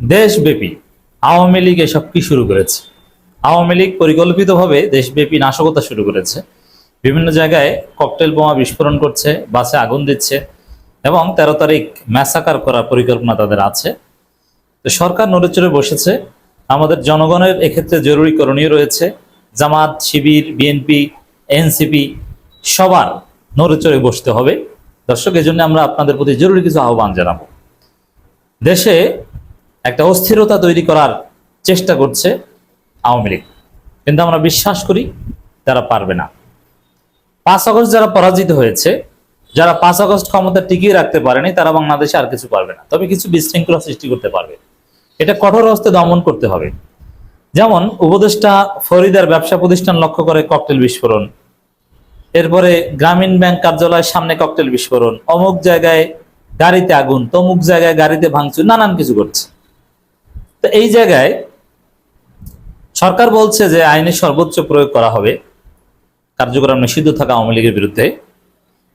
দেশব্যাপী আওয়ামী লীগ এসব কি শুরু করেছে? আওয়ামী লীগ পরিকল্পিতভাবে দেশব্যাপী নাশকতা শুরু করেছে। বিভিন্ন জায়গায় ককটেল বোমা বিস্ফোরণ করছে, বাসে আগুন দিচ্ছে এবং তেরো তারিখ ম্যাসাকার করার পরিকল্পনা তাদের আছে। তো সরকার নড়েচড়ে বসেছে। আমাদের জনগণের এক্ষেত্রে জরুরি করণীয় রয়েছে। জামাত, শিবির বিএনপি এনসিপি সবার নড়েচড়ে বসতে হবে। দর্শক, এজন্য আমরা আপনাদের প্রতি জরুরি কিছু আহ্বান জানাব। দেশে একটা অস্থিরতা তৈরি করার চেষ্টা করছে আওয়ামী লীগ। কিন্তু আমরা বিশ্বাস করি তারা পারবে না। পাঁচ আগস্ট যারা পরাজিত হয়েছে, যারা পাঁচ আগস্ট ক্ষমতা টিকিয়ে রাখতে পারেনি, তারা বাংলাদেশে আর কিছু পারবে না। তবে কিছু বিশৃঙ্খলা সৃষ্টি করতে পারবে। এটা কঠোর হস্তে দমন করতে হবে। যেমন উপদেষ্টা ফরিদার ব্যবসা প্রতিষ্ঠান লক্ষ্য করে ককটেল বিস্ফোরণ। এরপরে গ্রামীণ ব্যাংক কার্যালয়ের সামনে ককটেল বিস্ফোরণ। অমুক জায়গায় গাড়িতে আগুন, তমুক জায়গায় গাড়িতে ভাঙচুর, নানান কিছু করছে তো এই জায়গায় সরকার বলছে যে আইনের সর্বোচ্চ প্রয়োগ করা হবে। কার্যক্রম নিষিদ্ধ থাকা আওয়ামী লীগের বিরুদ্ধে।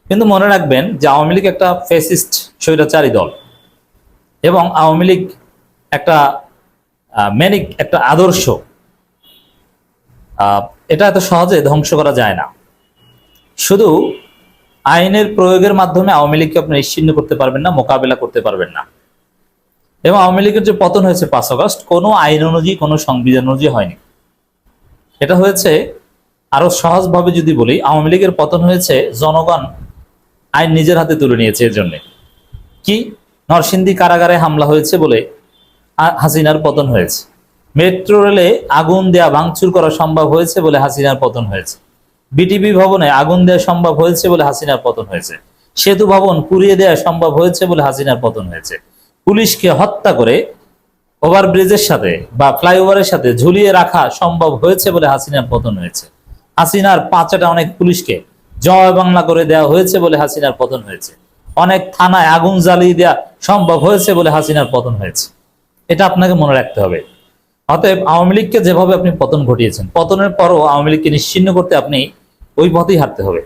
কিন্তু মনে রাখবেন যে আওয়ামী লীগ একটা ফেসিস্ট স্বৈরাচারী দল এবং আওয়ামী লীগ একটা মেনিক একটা আদর্শ। এটা এত সহজে ধ্বংস করা যায় না। শুধু আইনের প্রয়োগের মাধ্যমে আওয়ামী লীগকে আপনি নিশ্চিন্ন করতে পারবেন না, মোকাবেলা করতে পারবেন না। এবং আওয়ামী লীগের যে পতন হয়েছে পাঁচ আগস্ট, কোনো আইন অনুযায়ী, কোনো সংবিধান অনুযায়ী হয়নি। এটা হয়েছে আরও সহজভাবে যদি বলি, আওয়ামী লীগের পতন হয়েছে, জনগণ আইন নিজের হাতে তুলে নিয়েছে এর জন্য। কি? নরসিংদী কারাগারে হামলা হয়েছে বলে হাসিনার পতন হয়েছে। মেট্রো রেলে আগুন দেয়া, ভাঙচুর করা সম্ভব হয়েছে বলে হাসিনার পতন হয়েছে। বিটিভি ভবনে আগুন দেওয়া সম্ভব হয়েছে বলে হাসিনার পতন হয়েছে। সেতু ভবন পুড়িয়ে দেওয়া সম্ভব হয়েছে বলে হাসিনার পতন হয়েছে। পুলিশকে হত্যা করে ওভারব্রিজের সাথে বা ফ্লাইওভারের সাথে ঝুলিয়ে রাখা সম্ভব হয়েছে বলে হাসিনার পতন হয়েছে। হাসিনার পাঁচটা অনেক পুলিশকে জয় বাংলা করে দেওয়া হয়েছে বলে হাসিনার পতন হয়েছে। অনেক থানায় আগুন জ্বালিয়ে দেওয়া সম্ভব হয়েছে বলে হাসিনার পতন হয়েছে। এটা আপনাকে মনে রাখতে হবে। অতএব আওয়ামী লীগকে যেভাবে আপনি পতন ঘটিয়েছেন, পতনের পরও আওয়ামী লীগকে নিশ্চিন্ন করতে আপনি ওই পথেই হাঁটতে হবে।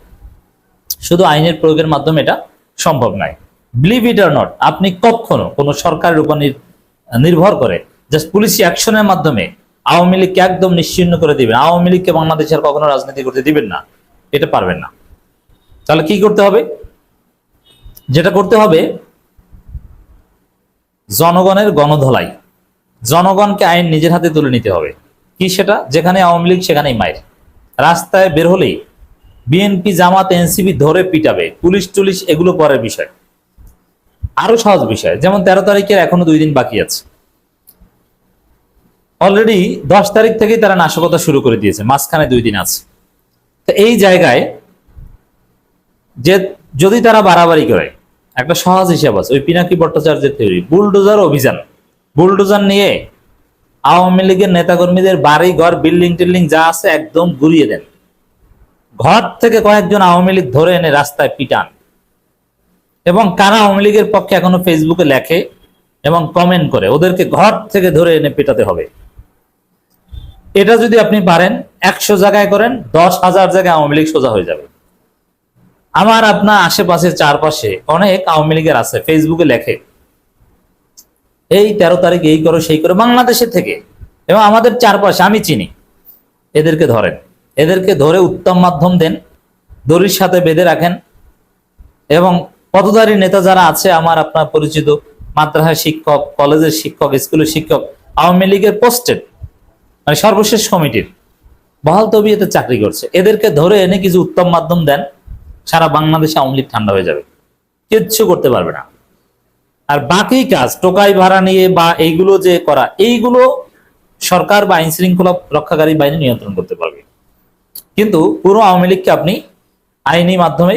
শুধু আইনের প্রয়োগের মাধ্যমে এটা সম্ভব নয়। বিলিভ ইট আর নট আপনি কখনো কোনো সরকারের উপর নির্ভর করে জাস্ট পুলিশি অ্যাকশনের মাধ্যমে আওয়ামী লীগকে একদম নিশ্চিন্ন করে দিবেন। আওয়ামী লীগকে বাংলাদেশের কখনো রাজনীতি করতে দিবেন না। এটা পারবেন না। তাহলে কি করতে হবে? যেটা করতে হবে, জনগণের গণধলাই। জনগণকে আইন নিজের হাতে তুলে নিতে হবে। কি সেটা? যেখানে আওয়ামী লীগ, সেখানেই মায়ের রাস্তায় বের হলেই বিএনপি, জামাত, এনসিপি ধরে পিটাবে। পুলিশ টুলিশ এগুলো পরের বিষয়। আরও সহজ বিষয়, যেমন তেরো তারিখের এখনও দুই দিন বাকি আছে। অলরেডি দশ তারিখ থেকেই তারা নাশকতা শুরু করে দিয়েছে, মাঝখানে দুই দিন আছে। তো এই জায়গায় যে যদি তারা বাড়াবাড়ি করে, একটা সহজ হিসাব আছে, ওই পিনাকি ভট্টাচার্যের থিওরি বুলডোজার অভিযান। বুলডোজার নিয়ে আওয়ামী লীগের নেতাকর্মীদের বাড়ি, ঘর বিল্ডিং টিল্ডিং যা আছে একদম ঘুরিয়ে দেন। ঘর থেকে কয়েকজন আওয়ামী লীগ ধরে এনে রাস্তায় পিটান। এবং কারা আওয়ামী লীগের পক্ষে এখনও ফেসবুকে লেখে এবং কমেন্ট করে, ওদেরকে ঘর থেকে ধরে এনে পেটাতে হবে। এটা যদি আপনি পারেন, একশো জায়গায় করেন, দশ হাজার জায়গায় আওয়ামী লীগ সোজা হয়ে যাবে। আমার আপনার আশেপাশে চারপাশে অনেক আওয়ামী লীগের আছে ফেসবুকে লেখে। এই তেরো তারিখ এই করো, সেই করো বাংলাদেশের থেকে। এবং আমাদের চারপাশে, আমি চিনি, এদেরকে ধরেন। এদেরকে ধরে উত্তম মাধ্যম দেন, দড়ির সাথে বেঁধে রাখেন এবং পদধারী নেতা যারা আছে, আমার আপনার পরিচিত মাদ্রাসা শিক্ষক, কলেজের শিক্ষক, স্কুলের শিক্ষক, আওয়ামী লীগের পোস্টেড মানে সর্বশেষ কমিটির বহাল তবিয়তে চাকরি করছে। এদেরকে ধরে এনে কিছু উত্তম মাধ্যম দেন, সারা বাংলাদেশে আওয়ামী লীগ ঠান্ডা হয়ে যাবে। কিচ্ছু করতে পারবে না। আর বাকি কাজ, টোকাই ভাড়া নিয়ে বা এইগুলো যে করা, এইগুলো সরকার বা আইন শৃঙ্খলা রক্ষাকারী বাহিনী নিয়ন্ত্রণ করতে পারবে। কিন্তু পুরো আওয়ামী লীগকে আপনি আইনি মাধ্যমে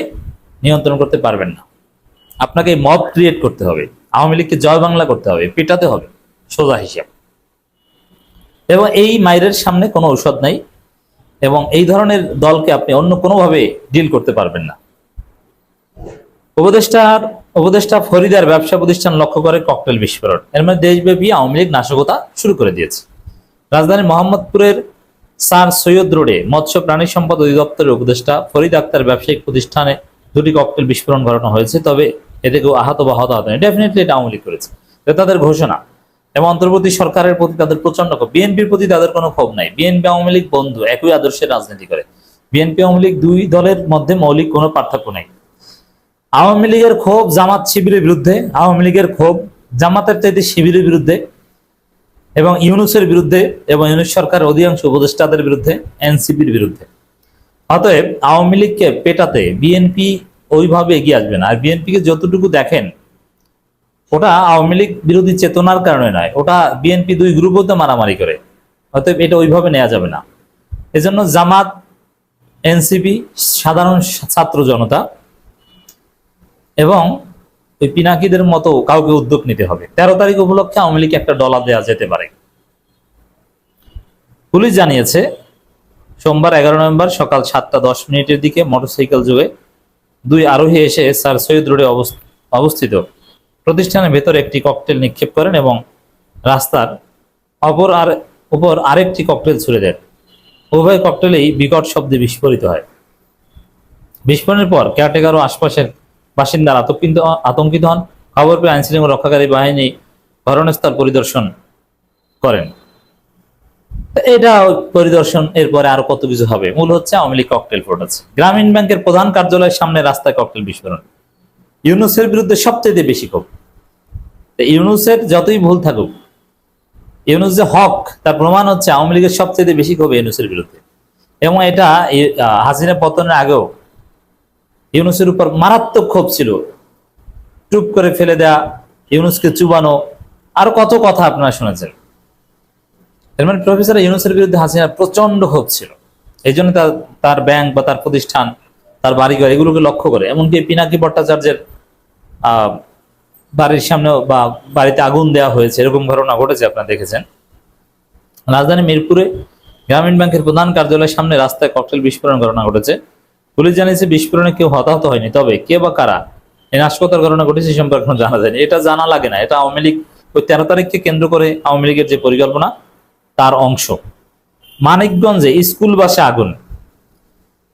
নিয়ন্ত্রণ করতে পারবেন না। আপনাকে মব ক্রিয়েট করতে হবে। আওয়ামী লীগকে জয় বাংলা করতে হবে, পিটাতে হবে, সোজা হিসাব। এবং এই মাইরের সামনে কোনো ঔষধ নাই এবং এই ধরনের দলকে আপনি অন্য কোনোভাবে ডিল করতে পারবেন না। উপদেষ্টার, উপদেষ্টা ফরিদার ব্যবসা প্রতিষ্ঠান লক্ষ্য করে ককটেল বিস্ফোরণ। এর মধ্যে দেশব্যাপী আওয়ামী লীগ নাশকতা শুরু করে দিয়েছে। রাজধানী মোহাম্মদপুরের স্যার সৈয়দ রোডে মৎস্য প্রাণী সম্পদ অধিদপ্তরের উপদেষ্টা ফরিদ আক্তার ব্যবসায়িক প্রতিষ্ঠানে দুটি ককটেল বিস্ফোরণ ঘটানো হয়েছে। তবে এতে কেউ আহত বা হতাহত নেই ডেফিনেটলি এটা আওয়ামী লীগ করেছে। তাদের ঘোষণা। এবং অন্তর্বর্তী সরকারের প্রতি তাদের প্রচণ্ড ক্ষোভ। বিএনপির প্রতি তাদের কোনো ক্ষোভ নাই। বিএনপি আওয়ামী লীগ বন্ধু, একই আদর্শের রাজনীতি করে। বিএনপি আওয়ামী লীগ দুই দলের মধ্যে মৌলিক কোনো পার্থক্য নেই। আওয়ামী লীগের ক্ষোভ জামাত শিবিরের বিরুদ্ধে, আওয়ামী লীগের ক্ষোভ জামাতের চাইতে শিবিরের বিরুদ্ধে এবং ইউনুসের বিরুদ্ধে এবং ইউনুস সরকারের অধিকাংশ উপদেষ্টাদের বিরুদ্ধে, এনসিপির বিরুদ্ধে। অতএব আওয়ামী লীগকে পেটাতে বিএনপি ওইভাবে এগিয়ে আসবে না। আর বিএনপিকে যতটুকু দেখেন, ওটা আওয়ামী লীগ বিরোধী চেতনার কারণে নয়, ওটা বিএনপি দুই গ্রুপতে মারামারি করে। অতএব এটা ওইভাবে নেওয়া যাবে না। এজন্য জামাত, এনসিপি, সাধারণ ছাত্র জনতা এবং ওই পিনাকিদের মতো কাউকে উদ্যোগ নিতে হবে। তেরো তারিখ উপলক্ষে আওয়ামী লীগ একটা ডলার দেওয়া যেতে পারে। পুলিশ জানিয়েছে, সোমবার এগারো নভেম্বর সকাল সাতটা দশ মিনিটের দিকে মোটরসাইকেল যোগে দুই আরোহী এসে স্যার সৈয়দ রোডে অবস- অবস্থিত। প্রতিষ্ঠানের ভেতরে একটি ককটেল নিক্ষেপ করেন এবং রাস্তার অপর আর উপর আরেকটি ককটেল ছুড়ে দেন। উভয় ককটেলেই বিকট শব্দে বিস্ফোরিত হয়। বিস্ফোরণের পর কেয়ারটেকার ও আশপাশের বাসিন্দারা আতঙ্কিত আতঙ্কিত হন। খবর পেয়ে আইনশৃঙ্খলা রক্ষাকারী বাহিনী ঘটনাস্থল পরিদর্শন করেন। এটা পরিদর্শন, এরপরে আরও কত কিছু হবে। মূল হচ্ছে আওয়ামী লীগ ককটেল ফুটেছে গ্রামীণ ব্যাংকের প্রধান কার্যালয়ের সামনে রাস্তায় ককটেল বিস্ফোরণ। ইউনুসের বিরুদ্ধে সবচেয়ে বেশি ক্ষোভ। ইউনুসের যতই ভুল থাকুক, ইউনুস যে হক, তার প্রমাণ হচ্ছে আওয়ামী লীগের সবচেয়ে বেশি ক্ষোভ ইউনুসের বিরুদ্ধে। এবং এটা হাসিনা পতনের আগেও ইউনুসের উপর মারাত্মক ক্ষোভ ছিল। চুপ করে ফেলে দেয়া, ইউনুসকে চুবানো, আর কত কথা আপনারা শুনেছেন। এর মানে প্রফেসর ইউনুসের বিরুদ্ধে হাসিনার প্রচণ্ড ক্ষোভ ছিল। এই জন্য তার ব্যাংক বা তার প্রতিষ্ঠান, তার বাড়িঘর এগুলোকে লক্ষ্য করে। এমনকি পিনাকি ভট্টাচার্যের বাড়ির সামনে বা বাড়িতে আগুন দেওয়া হয়েছে, এরকম ঘটনা ঘটেছে, আপনারা দেখেছেন। রাজধানী মিরপুরে গ্রামীণ ব্যাংকের প্রধান কার্যালয়ের সামনে রাস্তায় ককটেল বিস্ফোরণ ঘটনা ঘটেছে। পুলিশ জানিয়েছে, বিস্ফোরণে কেউ হতাহত হয়নি, তবে কে বা কারা এই নাশকতার ঘটনা ঘটেছে সে সম্পর্কে জানা যায়নি। এটা জানা লাগে না। এটা আওয়ামী লীগ ওই তেরো তারিখকে কেন্দ্র করে আওয়ামী লীগের যে পরিকল্পনা তার অংশ। মানিকগঞ্জে স্কুল বাসে আগুন।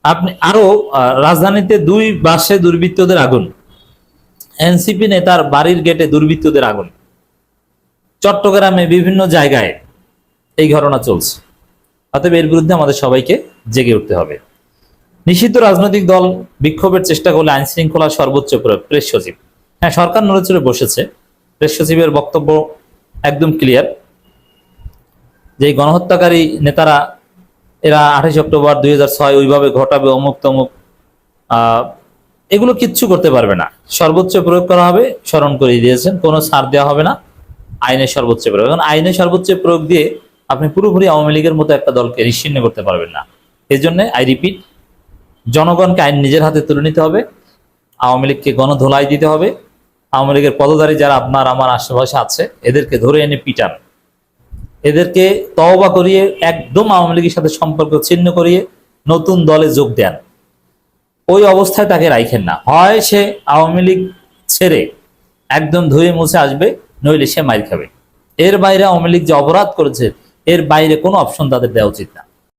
আপনি আরও রাজধানীতে দুই বাসে দুর্বৃত্তদের আগুন। এনসিপি নেতার বাড়ির গেটে দুর্বৃত্তদের আগুন। চট্টগ্রামে বিভিন্ন জায়গায় এই ঘটনা চলছে। অতএব এর বিরুদ্ধে আমাদের সবাইকে জেগে উঠতে হবে। নিষিদ্ধ রাজনৈতিক দল বিক্ষোভের চেষ্টা করলে আইন শৃঙ্খলা সর্বোচ্চ প্রেস সচিব। হ্যাঁ সরকার নড়েচড়ে বসেছে। প্রেস সচিবের বক্তব্য একদম ক্লিয়ার যে গণহত্যাকারী নেতারা এরা আঠাশ অক্টোবর দুই ছয় ওইভাবে ঘটাবে অমুক তমুক এগুলো কিচ্ছু করতে পারবে না। সর্বোচ্চ প্রয়োগ করা হবে, স্মরণ করে দিয়েছেন, কোনো ছাড় দেওয়া হবে না আইনের সর্বোচ্চ প্রয়োগ। এখন আইনের সর্বোচ্চ প্রয়োগ দিয়ে আপনি পুরোপুরি আওয়ামী লীগের মতো একটা দলকে নিশ্চিন্ন করতে পারবেন না। এই জন্য আই রিপিট জনগণকে আইন নিজের হাতে তুলে নিতে হবে, আওয়ামী লীগকে গণধোলাই দিতে হবে, আওয়ামী লীগের পদধারী যারা আপনার, আমার আশেপাশে আছে, এদেরকে ধরে এনে পিটান। এদেরকে তওবা করিয়ে একদম আওয়ামী লীগের সাথে সম্পর্ক ছিন্ন করিয়ে নতুন দলে যোগ দেন। ওই অবস্থায় তাকে রাইখেন না। হয় সে আওয়ামী লীগ ছেড়ে একদম ধুয়ে মুছে আসবে, নইলে সে মাইর খাবে। এর বাইরে আওয়ামী লীগ যে অপরাধ করেছে, এর বাইরে কোনো অপশন তাদের দেওয়া উচিত না।